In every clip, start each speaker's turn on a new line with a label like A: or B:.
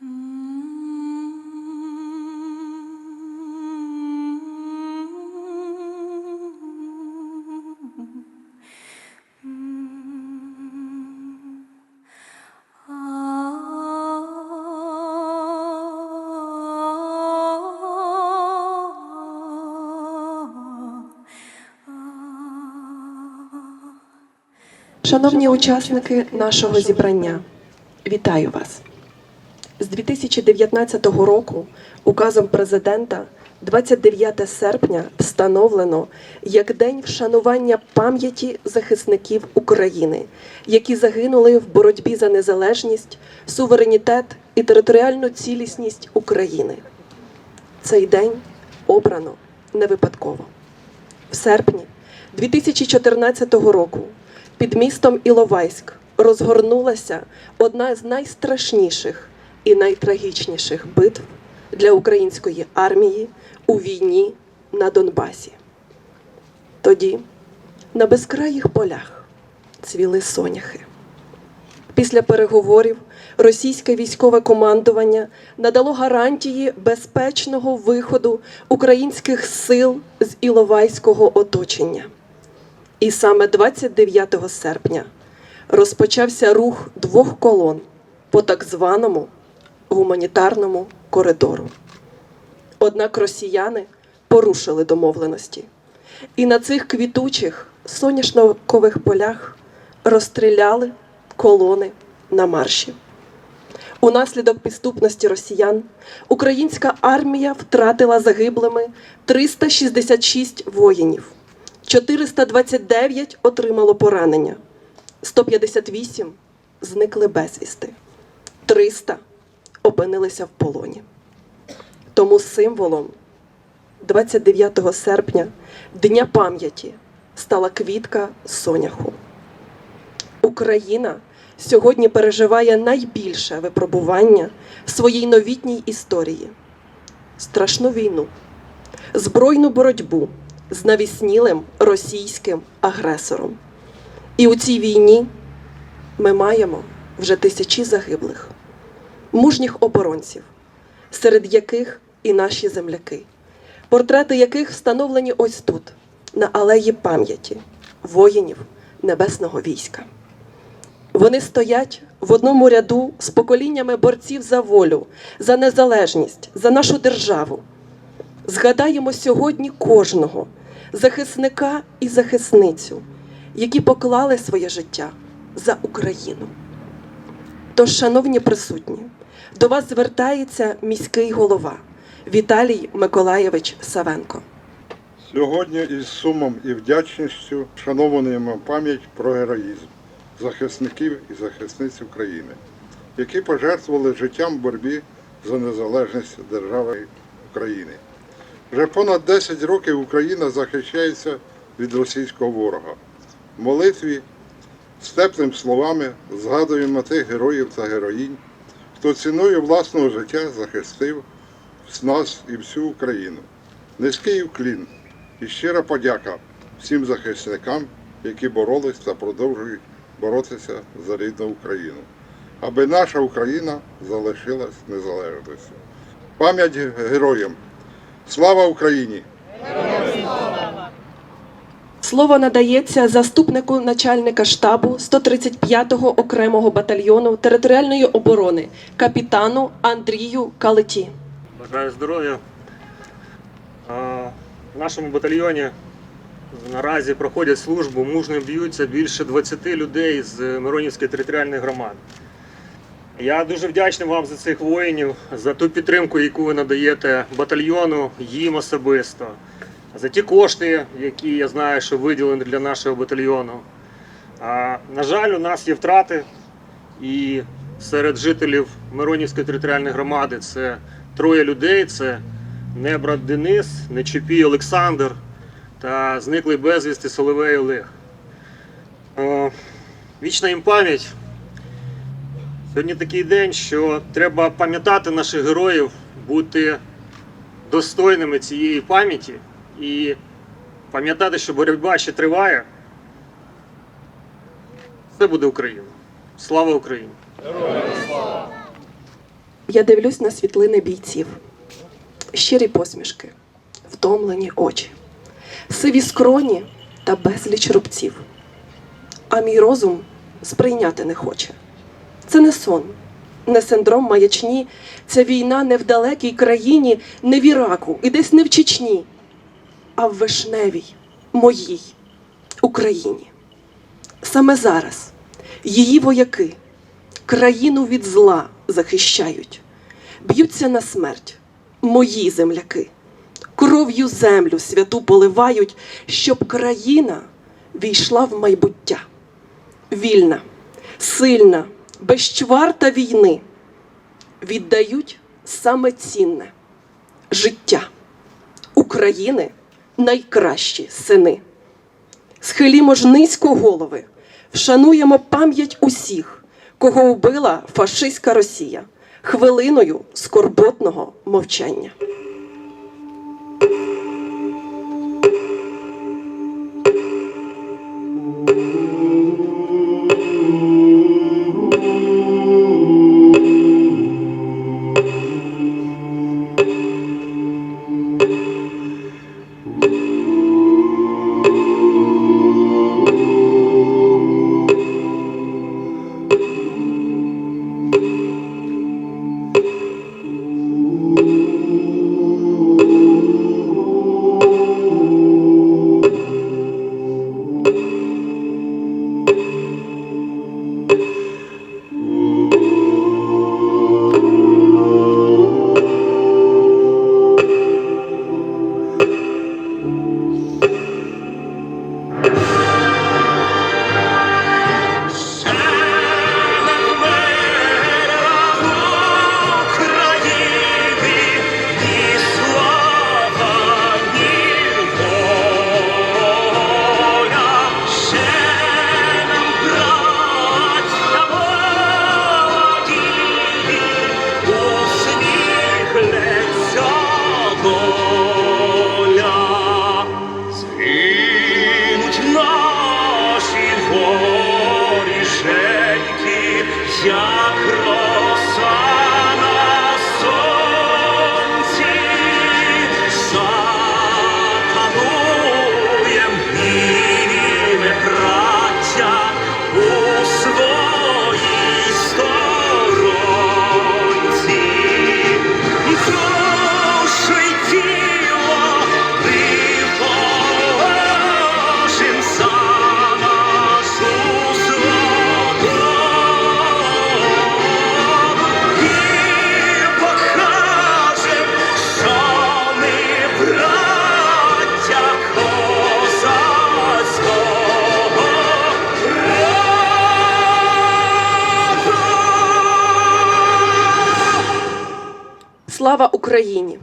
A: Шановні учасники нашого зібрання, вітаю вас. З 2019 року указом президента 29 серпня встановлено як день вшанування пам'яті захисників України, які загинули в боротьбі за незалежність, суверенітет і територіальну цілісність України. Цей день обрано не випадково. В серпні 2014 року під містом Іловайськ розгорнулася одна з найстрашніших і найтрагічніших битв для української армії у війні на Донбасі. Тоді на безкраїх полях цвіли соняхи. Після переговорів російське військове командування надало гарантії безпечного виходу українських сил з Іловайського оточення. І саме 29 серпня розпочався рух двох колон по так званому гуманітарному коридору. Однак росіяни порушили домовленості, і на цих квітучих соняшникових полях розстріляли колони на марші. Унаслідок підступності росіян українська армія втратила загиблими 366 воїнів, 429 отримало поранення, 158 зникли безвісти, 300 опинилися в полоні. Тому символом 29 серпня Дня пам'яті стала квітка соняху. Україна сьогодні переживає найбільше випробування в своїй новітній історії страшну війну, збройну боротьбу з навіснілим російським агресором. І у цій війні ми маємо вже тисячі загиблих, мужніх оборонців, серед яких і наші земляки, портрети яких встановлені ось тут, на алеї пам'яті воїнів Небесного війська. Вони стоять в одному ряду з поколіннями борців за волю, за незалежність, за нашу державу. Згадаємо сьогодні кожного захисника і захисницю, які поклали своє життя за Україну. Тож, шановні присутні, до вас звертається міський голова Віталій Миколаєвич Савенко.
B: Сьогодні із сумом і вдячністю вшановуємо пам'ять про героїзм захисників і захисниць України, які пожертвували життям в боротьбі за незалежність держави України. Вже понад 10 років Україна захищається від російського ворога. В молитві з теплими словами згадуємо тих героїв та героїнь, хто ціною власного життя захистив нас і всю Україну. Низький уклін і щира подяка всім захисникам, які боролись та продовжують боротися за рідну Україну, аби наша Україна залишилась незалежністю. Пам'ять героям! Слава Україні!
A: Слово надається заступнику начальника штабу 135-го окремого батальйону територіальної оборони капітану Андрію Калиті.
C: Бажаю здоров'я. В нашому батальйоні наразі проходять службу, мужньо б'ються більше 20 людей з Миронівської територіальної громади. Я дуже вдячний вам за цих воїнів, за ту підтримку, яку ви надаєте батальйону, їм особисто, за ті кошти, які я знаю, що виділені для нашого батальйону. А, На жаль, у нас є втрати, і серед жителів Миронівської територіальної громади це троє людей: це Небрат Денис, Нечепій Олександр та зниклий безвісти Соловей Олег. Е, Вічна їм пам'ять. Сьогодні такий день, що треба пам'ятати наших героїв, бути достойними цієї пам'яті і пам'ятати, що боротьба ще триває. Це буде Україна. Слава Україні!
A: Я дивлюсь на світлини бійців, щирі посмішки, втомлені очі, сиві скроні та безліч рубців. А мій розум сприйняти не хоче. Це не сон, не синдром маячні, ця війна не в далекій країні, не в Іраку і десь не в Чечні, а в вишневій, моїй Україні. Саме зараз її вояки країну від зла захищають, б'ються на смерть мої земляки, кров'ю землю святу поливають, щоб країна війшла в майбуття. Вільна, сильна, безчварта війни віддають саме цінне життя України найкращі сини. Схилімо ж низько голови, вшануємо пам'ять усіх, кого вбила фашистська Росія, хвилиною скорботного мовчання. Україні!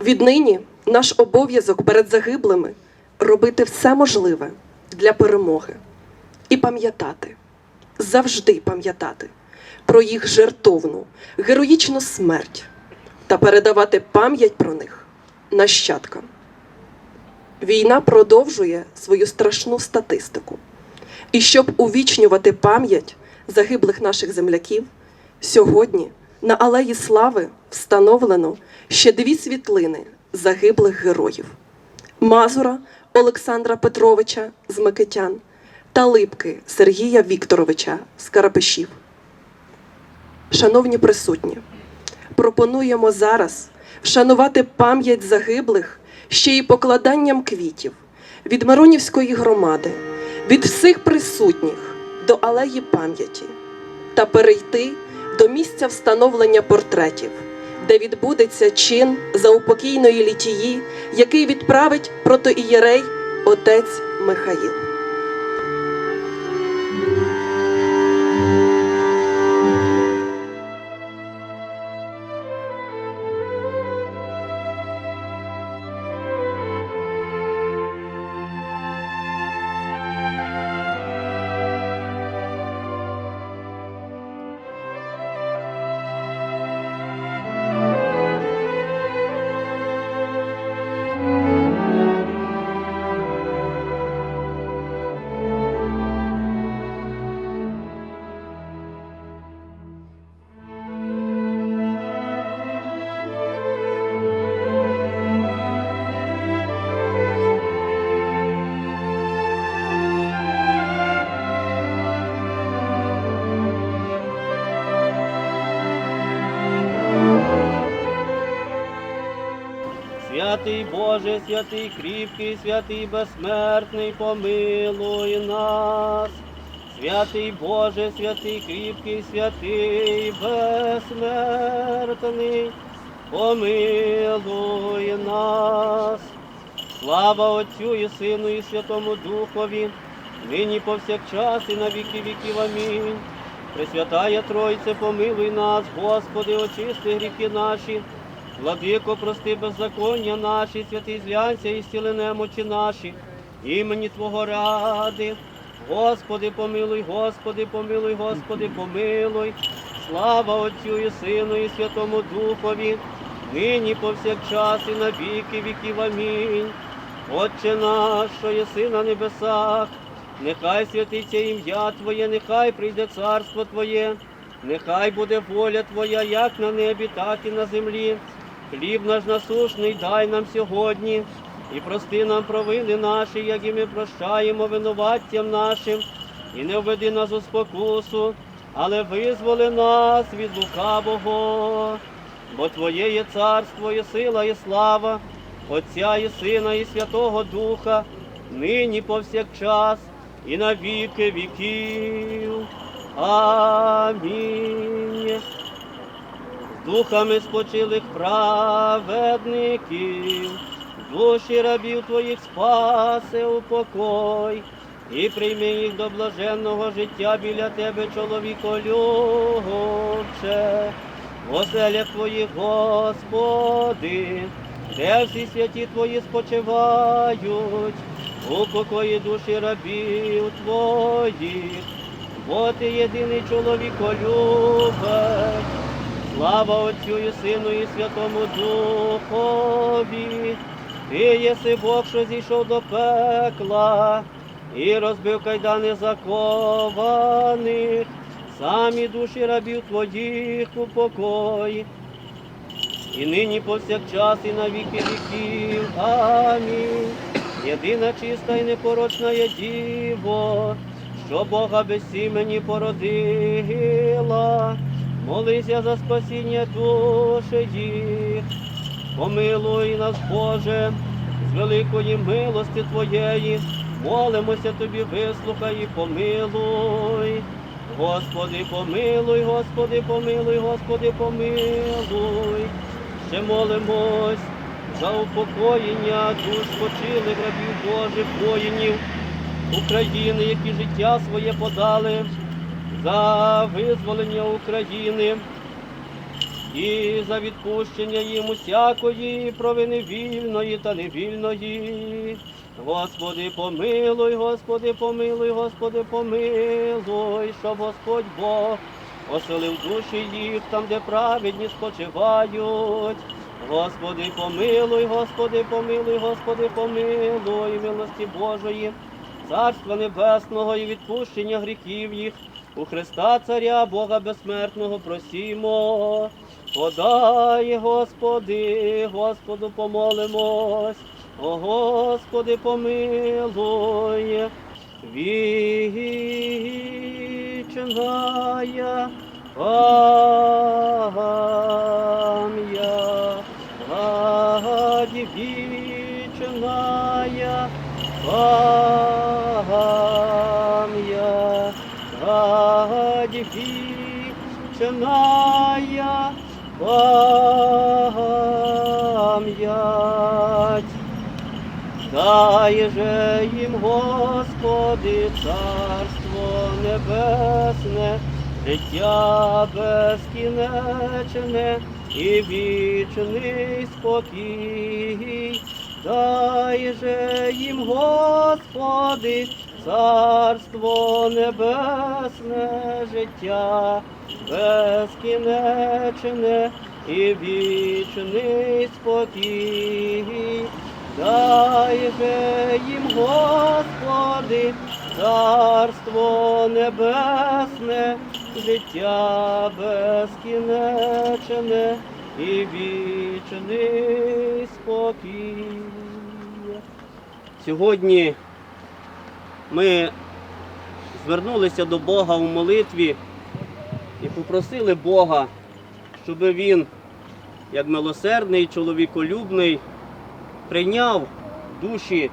A: Віднині наш обов'язок перед загиблими робити все можливе для перемоги і пам'ятати, завжди пам'ятати про їх жертовну, героїчну смерть та передавати пам'ять про них нащадкам. Війна продовжує свою страшну статистику. І щоб увічнювати пам'ять загиблих наших земляків, сьогодні на Алеї Слави встановлено ще дві світлини загиблих героїв: Мазура Олександра Петровича з Микитян та Липки Сергія Вікторовича з Карапешів. Шановні присутні, пропонуємо зараз вшанувати пам'ять загиблих ще й покладанням квітів від Миронівської громади, від всіх присутніх до алеї пам'яті та перейти до місця встановлення портретів, де відбудеться чин заупокійної літії, який відправить протоієрей отець Михаїл.
D: Святий Боже, святий кріпкий, святий безсмертний, помилуй нас. Святий Боже, святий кріпкий, святий безсмертний, помилуй нас. Слава Отцю і Сину, і Святому Духові, нині повсякчас і на віки віків. Амінь. Пресвятая Тройце, помилуй нас, Господи, очисти гріхи наші, Владико, прости беззаконня наші, святий злянься і зціли немочі наші, імені Твого ради. Господи, помилуй, Господи, помилуй, Господи, помилуй. Слава Отцю і Сину, і Святому Духові, нині повсякчас і на віки віків. Амінь. Отче наш, що єси на небесах, нехай святиться ім'я Твоє, нехай прийде царство Твоє, нехай буде воля Твоя, як на небі, так і на землі. Хліб наш насушний дай нам сьогодні, і прости нам провини наші, як і ми прощаємо винуваттям нашим, і не введи нас у спокусу, але визволи нас від лукавого. Бо Твоє є царство, і сила, і слава, Отця і Сина, і Святого Духа, нині повсякчас, і на віки віків. Амінь. Духами спочилих праведників, душі рабів твоїх спаси у покой, і прийми їх до блаженного життя біля тебе, чоловіко любче. В оселях твоїх, Господи, де всі святі твої спочивають, у покої душі рабів твоїх, бо ти єдиний чоловіколюбець. Слава Отцю і Сину і Святому Духові, ти єси Бог, що зійшов до пекла, і розбив кайдани закованих, самі душі рабів твоїх у покої. І нині повсякчас, і на віки віків. Амінь. Єдина чиста і непорочна є діво, що Бога без сімені породила. Молися за спасіння душі їх. Помилуй нас, Боже, з великої милості Твоєї. Молимося Тобі, вислухай і помилуй. Господи, помилуй, Господи, помилуй, Господи, помилуй. Ще молимось за упокоєння душ спочилих рабів Божих воїнів України, які життя своє подали за визволення України і за відпущення їм усякої провини вільної та невільної. Господи, помилуй, Господи, помилуй, Господи, помилуй, щоб Господь Бог оселив душі їх там, де праведні спочивають. Господи, помилуй, Господи, помилуй, Господи, помилуй, милості Божої, Царства Небесного і відпущення гріхів їх. У Христа Царя, Бога безсмертного просімо. Подай, Господи, Господу помолимось. О Господи, помилуй, вічная пам'ять, раді вічная пам'ять, вічная пам'ять. Дай же їм, Господи, царство небесне, життя безкінечне і вічний спокій. Дай же їм, Господи, царство небесне, життя безкінечне і вічний спокій. Дай же їм, Господи, царство небесне, життя безкінечне і вічний спокій. Сьогодні ми звернулися до Бога у молитві і попросили Бога, щоб Він, як милосердний, чоловіколюбний, прийняв душі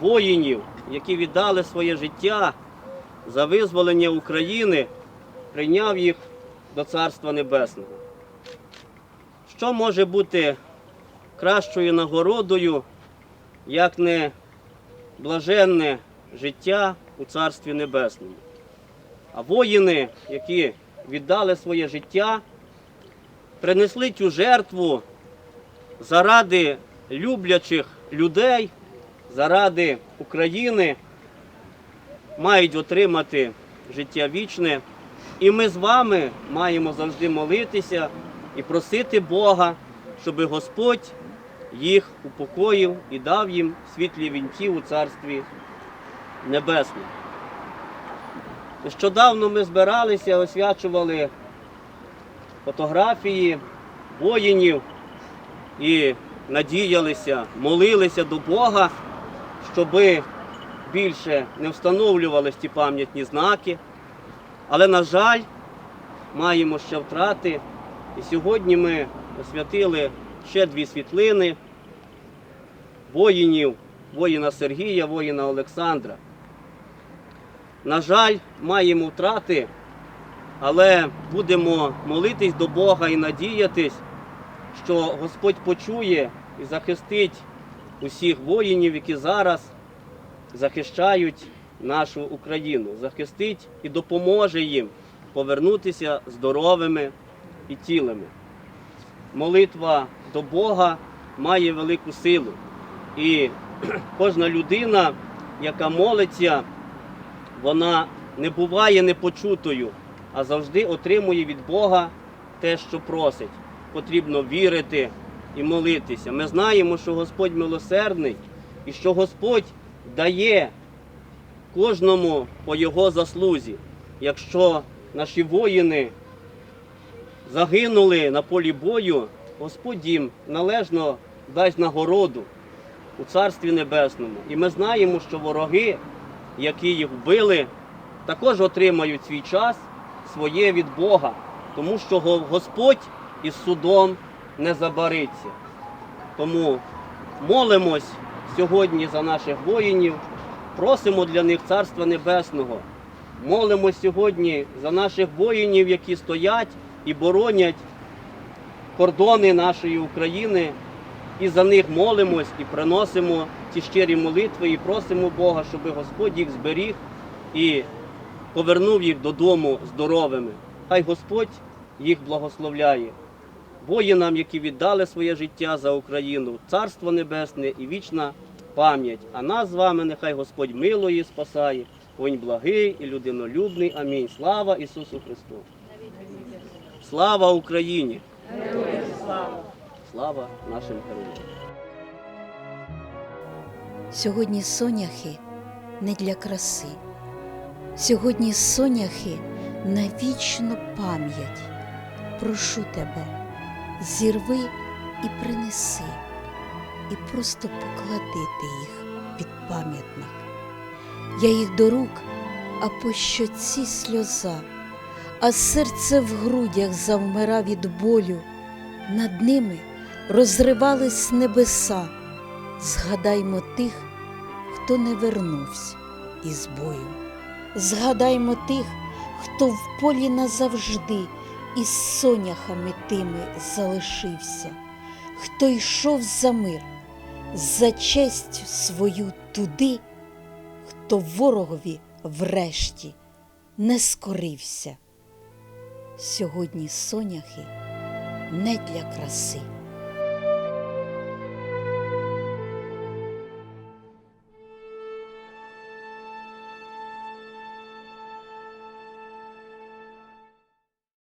D: воїнів, які віддали своє життя за визволення України, прийняв їх до Царства Небесного. Що може бути кращою нагородою, як не блаженне життя у Царстві Небесному? А воїни, які віддали своє життя, принесли цю жертву заради люблячих людей, заради України, мають отримати життя вічне. І ми з вами маємо завжди молитися і просити Бога, щоб Господь їх упокоїв і дав їм світлі вінці у Царстві Небесному. Нещодавно ми збиралися, освячували фотографії воїнів і надіялися, молилися до Бога, щоб більше не встановлювалися ті пам'ятні знаки. Але, на жаль, маємо ще втрати. І сьогодні ми освятили ще дві світлини воїнів, воїна Сергія, воїна Олександра. На жаль, маємо втрати, але будемо молитись до Бога і надіятись, що Господь почує і захистить усіх воїнів, які зараз захищають нашу Україну, захистить і допоможе їм повернутися здоровими і цілими. Молитва до Бога має велику силу. І кожна людина, яка молиться, вона не буває непочутою, а завжди отримує від Бога те, що просить. Потрібно вірити і молитися. Ми знаємо, що Господь милосердний і що Господь дає кожному по його заслузі. Якщо наші воїни загинули на полі бою, Господь їм належно дасть нагороду у Царстві Небесному. І ми знаємо, що вороги, які їх вбили, також отримають свій час своє від Бога, тому що Господь із судом не забариться. Тому молимось сьогодні за наших воїнів, просимо для них Царства Небесного. Молимось сьогодні за наших воїнів, які стоять і боронять кордони нашої України. І за них молимось і приносимо ті щирі молитви і просимо Бога, щоб Господь їх зберіг і повернув їх додому здоровими. Хай Господь їх благословляє. Воїнам, які віддали своє життя за Україну, Царство Небесне і вічна пам'ять. А нас з вами нехай Господь милує і спасає. Він благий і людинолюбний. Амінь. Слава Ісусу Христу! Слава Україні! Слава нашим героям!
E: Сьогодні соняхи не для краси. Сьогодні соняхи на вічну пам'ять. Прошу тебе, зірви і принеси, і просто поклади ти їх під пам'ятник. Я їх до рук, а по щоці сльоза, а серце в грудях завмира від болю. Над ними розривались небеса. Згадаймо тих, хто не вернувся із бою. Згадаймо тих, хто в полі назавжди із соняхами тими залишився, хто йшов за мир, за честь свою туди, хто ворогові врешті не скорився. Сьогодні соняхи не для краси.